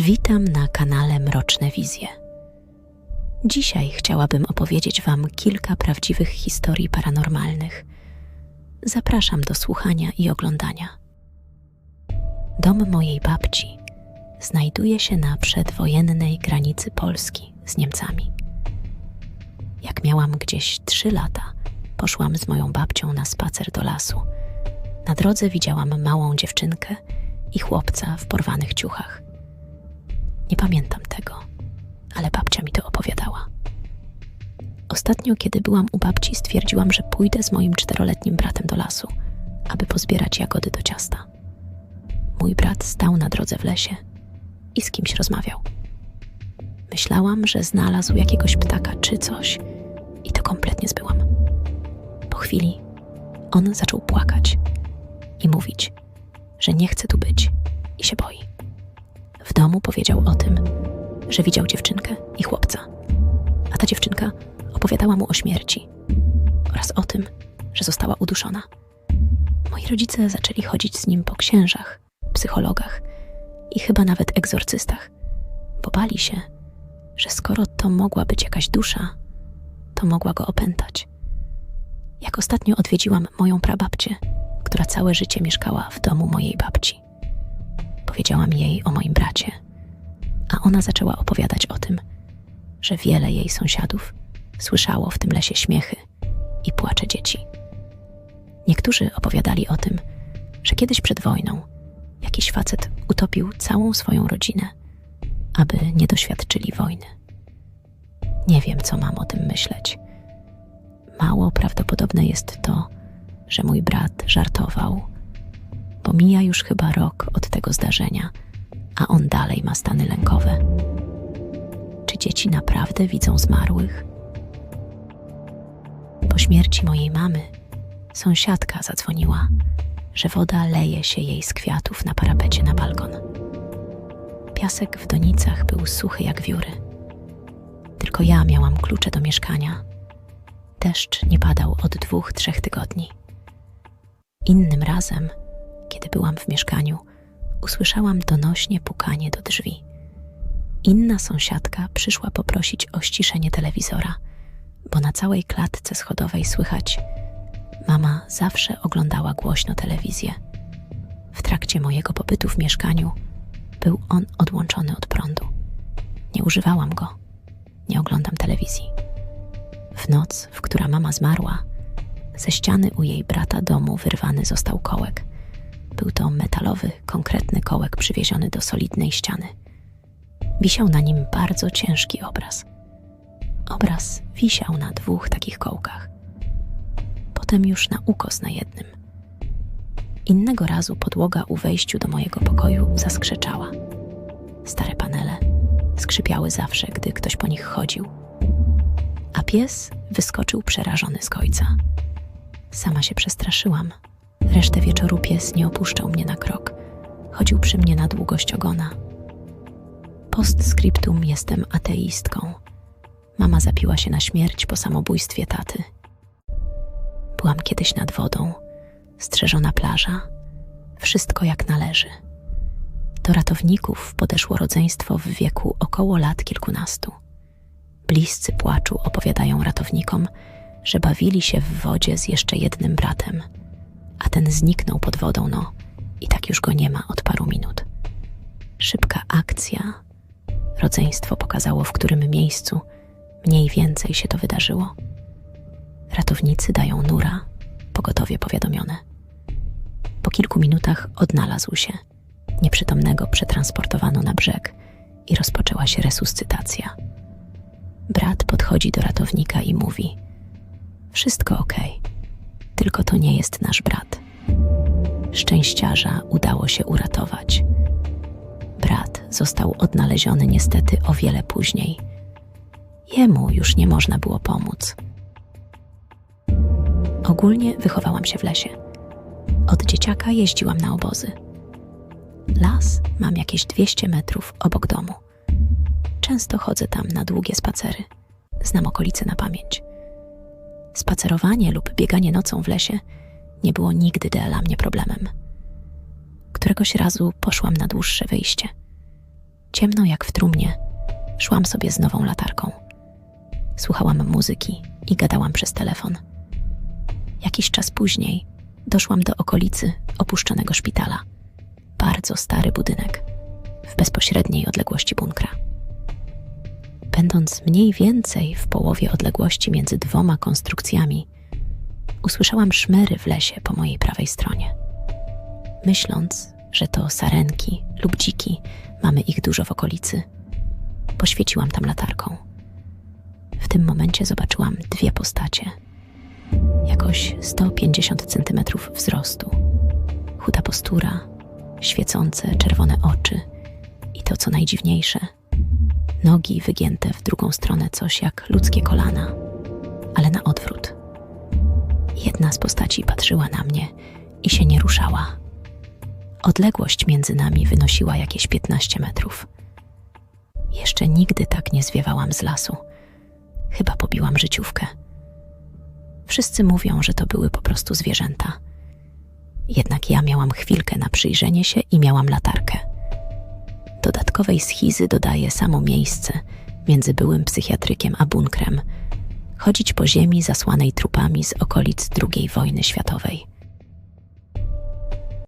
Witam na kanale Mroczne Wizje. Dzisiaj chciałabym opowiedzieć Wam kilka prawdziwych historii paranormalnych. Zapraszam do słuchania i oglądania. Dom mojej babci znajduje się na przedwojennej granicy Polski z Niemcami. Jak miałam gdzieś trzy lata, poszłam z moją babcią na spacer do lasu. Na drodze widziałam małą dziewczynkę i chłopca w porwanych ciuchach. Nie pamiętam tego, ale babcia mi to opowiadała. Ostatnio, kiedy byłam u babci, stwierdziłam, że pójdę z moim czteroletnim bratem do lasu, aby pozbierać jagody do ciasta. Mój brat stał na drodze w lesie i z kimś rozmawiał. Myślałam, że znalazł jakiegoś ptaka czy coś i to kompletnie zbyłam. Po chwili on zaczął płakać i mówić, że nie chce tu być i się boi. W domu powiedział o tym, że widział dziewczynkę i chłopca, a ta dziewczynka opowiadała mu o śmierci oraz o tym, że została uduszona. Moi rodzice zaczęli chodzić z nim po księżach, psychologach i chyba nawet egzorcystach, bo bali się, że skoro to mogła być jakaś dusza, to mogła go opętać. Jak ostatnio odwiedziłam moją prababcię, która całe życie mieszkała w domu mojej babci. Powiedziałam jej o moim bracie, a ona zaczęła opowiadać o tym, że wiele jej sąsiadów słyszało w tym lesie śmiechy i płacze dzieci. Niektórzy opowiadali o tym, że kiedyś przed wojną jakiś facet utopił całą swoją rodzinę, aby nie doświadczyli wojny. Nie wiem, co mam o tym myśleć. Mało prawdopodobne jest to, że mój brat żartował, mija już chyba rok od tego zdarzenia, a on dalej ma stany lękowe. Czy dzieci naprawdę widzą zmarłych? Po śmierci mojej mamy sąsiadka zadzwoniła, że woda leje się jej z kwiatów na parapecie na balkon. Piasek w donicach był suchy jak wióry. Tylko ja miałam klucze do mieszkania. Deszcz nie padał od dwóch, trzech tygodni. Innym razem, kiedy byłam w mieszkaniu, usłyszałam donośnie pukanie do drzwi. Inna sąsiadka przyszła poprosić o ściszenie telewizora, bo na całej klatce schodowej słychać: Mama zawsze oglądała głośno telewizję. W trakcie mojego pobytu w mieszkaniu był on odłączony od prądu. Nie używałam go, nie oglądam telewizji. W noc, w która mama zmarła, ze ściany u jej brata domu wyrwany został kołek. Był to metalowy, konkretny kołek przywieziony do solidnej ściany. Wisiał na nim bardzo ciężki obraz. Obraz wisiał na dwóch takich kołkach. Potem już na ukos na jednym. Innego razu podłoga u wejściu do mojego pokoju zaskrzeczała. Stare panele skrzypiały zawsze, gdy ktoś po nich chodził. A pies wyskoczył przerażony z końca. Sama się przestraszyłam. Resztę wieczoru pies nie opuszczał mnie na krok. Chodził przy mnie na długość ogona. Postscriptum jestem ateistką. Mama zapiła się na śmierć po samobójstwie taty. Byłam kiedyś nad wodą, strzeżona plaża, wszystko jak należy. Do ratowników podeszło rodzeństwo w wieku około lat kilkunastu. Bliscy płaczu opowiadają ratownikom, że bawili się w wodzie z jeszcze jednym bratem, a ten zniknął pod wodą, no i tak już go nie ma od paru minut. Szybka akcja. Rodzeństwo pokazało, w którym miejscu mniej więcej się to wydarzyło. Ratownicy dają nura, pogotowie powiadomione. Po kilku minutach odnalazł się. Nieprzytomnego przetransportowano na brzeg i rozpoczęła się resuscytacja. Brat podchodzi do ratownika i mówi: Wszystko ok, tylko to nie jest nasz brat. Szczęściarza udało się uratować. Brat został odnaleziony niestety o wiele później. Jemu już nie można było pomóc. Ogólnie wychowałam się w lesie. Od dzieciaka jeździłam na obozy. Las mam jakieś 200 metrów obok domu. Często chodzę tam na długie spacery. Znam okolice na pamięć. Spacerowanie lub bieganie nocą w lesie nie było nigdy dla mnie problemem. Któregoś razu poszłam na dłuższe wyjście. Ciemno jak w trumnie, szłam sobie z nową latarką. Słuchałam muzyki i gadałam przez telefon. Jakiś czas później doszłam do okolicy opuszczonego szpitala. Bardzo stary budynek, w bezpośredniej odległości bunkra. Będąc mniej więcej w połowie odległości między dwoma konstrukcjami, usłyszałam szmery w lesie po mojej prawej stronie. Myśląc, że to sarenki lub dziki, mamy ich dużo w okolicy, poświeciłam tam latarką. W tym momencie zobaczyłam dwie postacie. Jakoś 150 centymetrów wzrostu. Chuda postura, świecące czerwone oczy i to co najdziwniejsze, nogi wygięte w drugą stronę, coś jak ludzkie kolana, ale na odwrót. Jedna z postaci patrzyła na mnie i się nie ruszała. Odległość między nami wynosiła jakieś 15 metrów. Jeszcze nigdy tak nie zwiewałam z lasu. Chyba pobiłam życiówkę. Wszyscy mówią, że to były po prostu zwierzęta. Jednak ja miałam chwilkę na przyjrzenie się i miałam latarkę. Dodatkowej schizy dodaje samo miejsce między byłym psychiatrykiem a bunkrem. Chodzić po ziemi zasłanej trupami z okolic II wojny światowej.